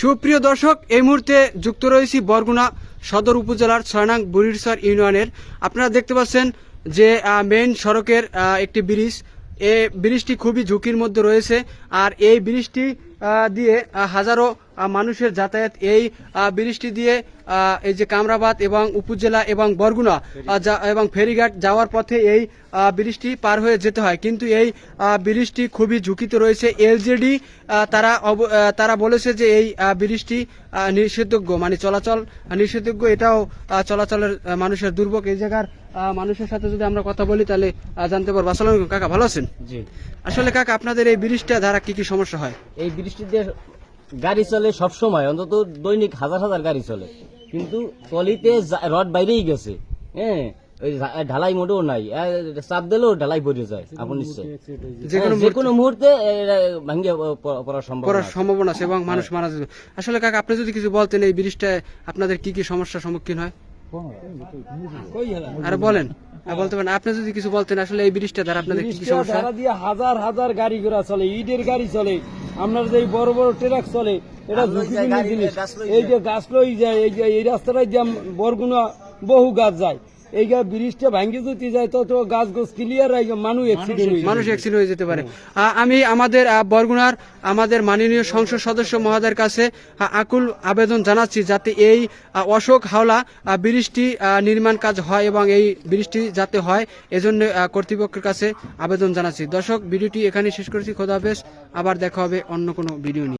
সুপ্রিয় দর্শক, এই মুহূর্তে যুক্ত রয়েছি বরগুনা সদর উপজেলার ছয়নাং বুড়িরসর ইউনিয়নের। আপনারা দেখতে পাচ্ছেন যে মেইন সড়কের একটি ব্রিজ। এ ব্রিজটি খুবই ঝুঁকির মধ্যে রয়েছে। আর এই ব্রিজটি দিয়ে হাজারো মানুষের যাতায়াত এই ব্রিজটি দিয়ে এই যে কামরাবাদ এবং উপজেলা এবং বরগুনা এবং ফেরিঘাট যাওয়ার পথে এই ব্রিজটি পার হয়ে যেতে হয়। কিন্তু এই ব্রিজটি খুবই ঝুঁকিতে রয়েছে। এলজেডি তারা তারা বলেছে যে এই ব্রিজটি নিষেধযোগ্য মানে চলাচল নিষেধযোগ্য এটাও চলাচলের মানুষের দুর্ভোগ। এই জায়গার মানুষের সাথে যদি আমরা কথা বলি তাহলে জানতে পারব। আসসালামু কাকা ভালো আছেন? জি। আসলে কাকা আপনাদের এই ব্রিজটা দ্বারা কি কি সমস্যা হয়? এই বৃষ্টিতে গাড়ি চলে সব সময় অন্তত দৈনিক হাজার হাজার গাড়ি চলে। কিন্তু টলিতে যা- রড বাইরেই গেছে। হ্যাঁ ওই ঢালাই মোটেও নাই। চাপ দিলেও ঢালাই পড়ে যায় আপন নিশ্চয়। যে কোনো যে কোনো মুহূর্তে ভাঙ্গে পড়ার সম্ভব করার সম্ভাবনা আছে এবং মানুষ মারা যাবে। আসলে কাকা আপনি যদি কিছু বলতেন এই ব্রিজটা আপনাদের কি কি সমস্যার সম্মুখীন হয়? আর বলেন। বলতে পারেন আপনি যদি কিছু বলতেন আসলে এই ব্রিজটা দ্বারা আপনাদের কি কি সমস্যা? দিয়ে হাজার হাজার গাড়ি ঘোড়া চলে ইটের গাড়ি চলে। আপনার যে বড় বড় ট্রাক চলে এটা ঝুঁকিপূর্ণ জিনিস। এই যে গাছ লই যায় এই যে এই রাস্তাটায় যে বরগুনা বহু গাছ যায় এই গা ব্রিজটা ভাঙ্গি যদি যায় তত গাছ গোছ ক্লিয়ার মানুষ অ্যাক্সিডেন্ট মানুষ অ্যাক্সিডেন্ট হয়ে যেতে পারে। আমি আমাদের বরগুনার আমাদের মাননীয় সংসদ সদস্য মহোদয়ের কাছে আকুল আবেদন জানাচ্ছি যাতে এই অশোক হাওলা ব্রিজটি নির্মাণ কাজ হয় এবং এই ব্রিজটি যাতে হয় এজন্য কর্তৃপক্ষের কাছে আবেদন জানাচ্ছি। দর্শক ভিডিওটি এখানে শেষ করেছি। খোদা হাফেজ। আবার দেখা হবে অন্য কোনো ভিডিও নিয়ে।